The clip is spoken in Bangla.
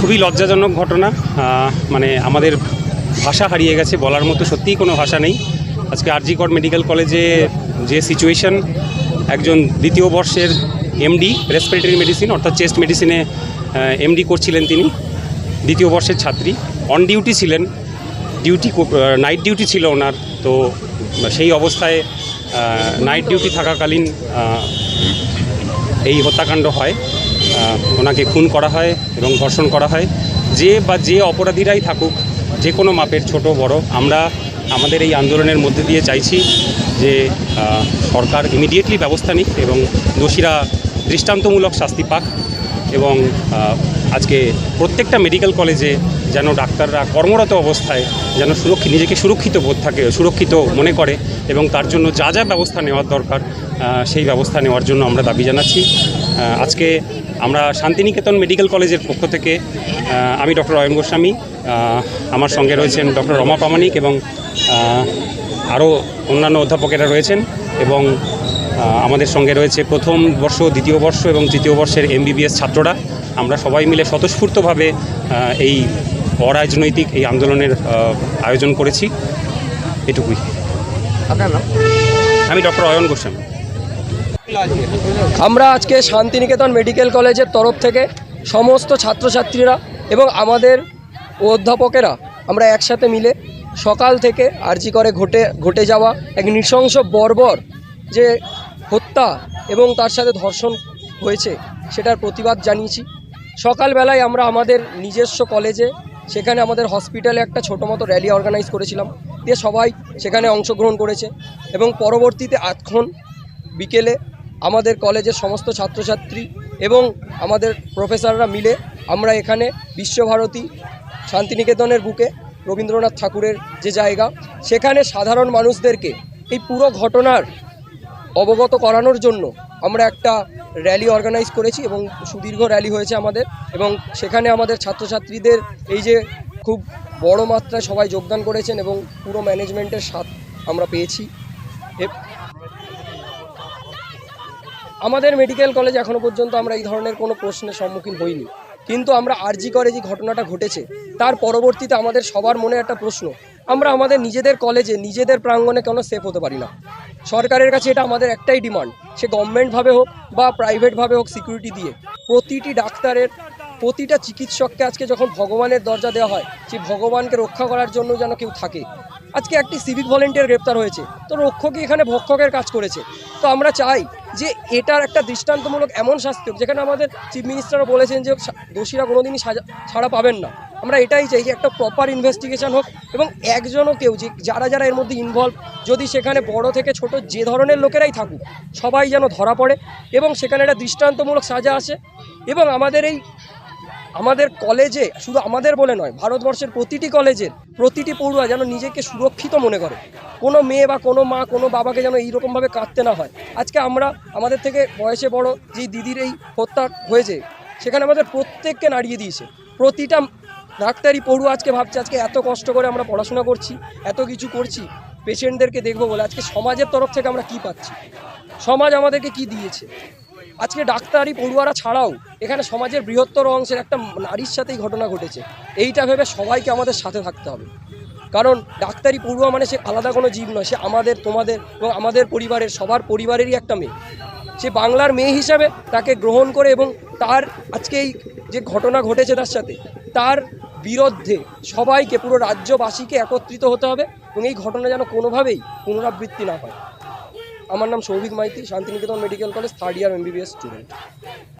খুবই লজ্জাজনক ঘটনা। মানে আমাদের ভাষা হারিয়ে গেছে বলার মতো সত্যিই কোনো ভাষা নেই। আজকে আরজিকর মেডিকেল কলেজে যে সিচুয়েশন একজন দ্বিতীয় বর্ষের এমডি রেসপিরেটরি মেডিসিন অর্থাৎ চেস্ট মেডিসিনে এমডি করছিলেন তিনি। দ্বিতীয় বর্ষের ছাত্রী। অন ডিউটি ছিলেন। ডিউটি নাইট ডিউটি ছিল ওনার। তো সেই অবস্থায় নাইট ডিউটি থাকাকালীন এই হত্যাকাণ্ড হয়। ওনাকে খুন করা হয় এবং ধর্ষণ করা হয়। যে বা যে অপরাধীরাই থাকুক, যে কোনো মাপের ছোট বড়, আমরা আমাদের এই আন্দোলনের মধ্যে দিয়ে চাইছি যে সরকার ইমিডিয়েটলি ব্যবস্থা নিক এবং দোষীরা দৃষ্টান্তমূলক শাস্তি পাক এবং আজকে প্রত্যেকটা মেডিকেল কলেজে যেন ডাক্তাররা কর্মরত অবস্থায় যেন সুরক্ষিত নিজেকে সুরক্ষিত বোধ থাকে, সুরক্ষিত মনে করে এবং তার জন্য যা যা ব্যবস্থা নেওয়ার দরকার সেই ব্যবস্থা নেওয়ার জন্য আমরা দাবি জানাচ্ছি। আজকে আমরা শান্তিনিকেতন মেডিকেল কলেজের পক্ষ থেকে আমি ডক্টর অয়ন গোস্বামী আমার সঙ্গে রয়েছেন ডক্টর রমা প্রামাণিক এবং আরও অন্যান্য অধ্যাপকেরা রয়েছেন এবং আমাদের সঙ্গে রয়েছে প্রথম বর্ষ দ্বিতীয় বর্ষ এবং তৃতীয় বর্ষের এমবিবিএস ছাত্ররা। আমরা সবাই মিলে স্বতঃস্ফূর্তভাবে এই অরাজনৈতিক এই আন্দোলনের আয়োজন করেছি। এটুকুই। আপনার নাম? আমি ডক্টর অয়ন গোস্বামী। আমরা আজকে শান্তিনিকেতন মেডিকেল কলেজের তরফ থেকে সমস্ত ছাত্রছাত্রীরা এবং আমাদের অধ্যাপকেরা আমরা একসাথে মিলে সকাল থেকে আর্জি করে ঘটে ঘটে যাওয়া এক নৃশংস বর্বর যে হত্যা এবং তার সাথে ধর্ষণ হয়েছে সেটার প্রতিবাদ জানিয়েছি। সকালবেলায় আমরা আমাদের নিজস্ব কলেজে সেখানে আমাদের হসপিটালে একটা ছোটো মতো র্যালি অর্গানাইজ করেছিলাম। দিয়ে সবাই সেখানে অংশগ্রহণ করেছে এবং পরবর্তীতে এখন বিকেলে আমাদের কলেজের সমস্ত ছাত্রছাত্রী এবং আমাদের প্রফেসররা মিলে আমরা এখানে বিশ্বভারতী শান্তিনিকেতনের বুকে রবীন্দ্রনাথ ঠাকুরের যে জায়গা, সেখানে সাধারণ মানুষদেরকে এই পুরো ঘটনার অবগত করানোর জন্য আমরা একটা র্যালি অর্গানাইজ করেছি এবং সুদীর্ঘ র্যালি হয়েছে আমাদের এবং সেখানে আমাদের ছাত্রছাত্রীদের এই যে খুব বড় মাত্রায় সবাই যোগদান করেছেন এবং পুরো ম্যানেজমেন্টের সাথ আমরা পেয়েছি। আমাদের মেডিকেল কলেজ এখনও পর্যন্ত আমরা এই ধরনের কোনো প্রশ্নের সম্মুখীন হইনি। কিন্তু আমরা আরজি করে যে ঘটনাটা ঘটেছে, তার পরবর্তীতে আমাদের সবার মনে একটা প্রশ্ন, আমরা আমাদের নিজেদের কলেজে নিজেদের প্রাঙ্গণে কেন সেফ হতে পারি না? সরকারের কাছে এটা আমাদের একটাই ডিমান্ড সে গভর্নমেন্টভাবে হোক বা প্রাইভেটভাবে হোক সিকিউরিটি দিয়ে। প্রতিটি ডাক্তারের, প্রতিটা চিকিৎসককে আজকে যখন ভগবানের দরজা দেওয়া হয় সেই ভগবানকে রক্ষা করার জন্য যেন কেউ থাকে। আজকে একটি সিভিক ভলেন্টিয়ার গ্রেপ্তার হয়েছে, তো রক্ষকই এখানে ভক্ষকের কাজ করেছে। তো আমরা চাই যে এটার একটা দৃষ্টান্তমূলক এমন শাস্তি হোক, যেখানে আমাদের চিফ মিনিস্টারও বলেছেন যে দোষীরা কোনোদিনই সাজা ছাড়া পাবেন না। আমরা এটাই চাই যে একটা প্রপার ইনভেস্টিগেশন হোক এবং একজনও কেউ যে যারা যারা এর মধ্যে ইনভলভ যদি সেখানে বড় থেকে ছোট যে ধরনের লোকেরাই থাকুক, সবাই যেন ধরা পড়ে এবং সেখানে একটা দৃষ্টান্তমূলক সাজা আসে এবং আমাদের এই আমাদের কলেজে, শুধু আমাদের বলে নয়, ভারতবর্ষের প্রতিটি কলেজের প্রতিটি পড়ুয়া যেন নিজেকে সুরক্ষিত মনে করে। কোনো মেয়ে বা কোনো মা, কোনো বাবাকে যেন এইরকমভাবে কাঁদতে না হয়। আজকে আমরা, আমাদের থেকে বয়সে বড় যেই দিদির এই হত্যা হয়েছে, সেখানে আমাদের প্রত্যেককে নাড়িয়ে দিয়েছে। প্রতিটা ডাক্তারি পড়ুয়া আজকে ভাবছে, আজকে এত কষ্ট করে আমরা পড়াশোনা করছি, এত কিছু করছি, পেশেন্টদেরকে দেখব বলে আজকে সমাজের তরফ থেকে আমরা কি পাচ্ছি? সমাজ আমাদেরকে কি দিয়েছে? আজকে ডাক্তারি পড়ুয়ারা ছাড়াও এখানে সমাজের বৃহত্তর অংশের একটা নারীর সাথেই ঘটনা ঘটেছে। এইটা ভেবে সবাইকে আমাদের সাথে থাকতে হবে। কারণ ডাক্তারি পড়ুয়া মানে সে আলাদা কোনো জীব নয়, সে আমাদের, তোমাদের এবং আমাদের পরিবারের, সবার পরিবারেরই একটা মেয়ে। সে বাংলার মেয়ে হিসাবে তাকে গ্রহণ করে এবং তার আজকে এই যে ঘটনা ঘটেছে তার সাথে, তার বিরুদ্ধে সবাইকে, পুরো রাজ্যবাসীকে একত্রিত হতে হবে এবং এই ঘটনা যেন কোনোভাবেই পুনরাবৃত্তি না হয়। আমার নাম Souvik Maity Santiniketan medical college third year MBBS student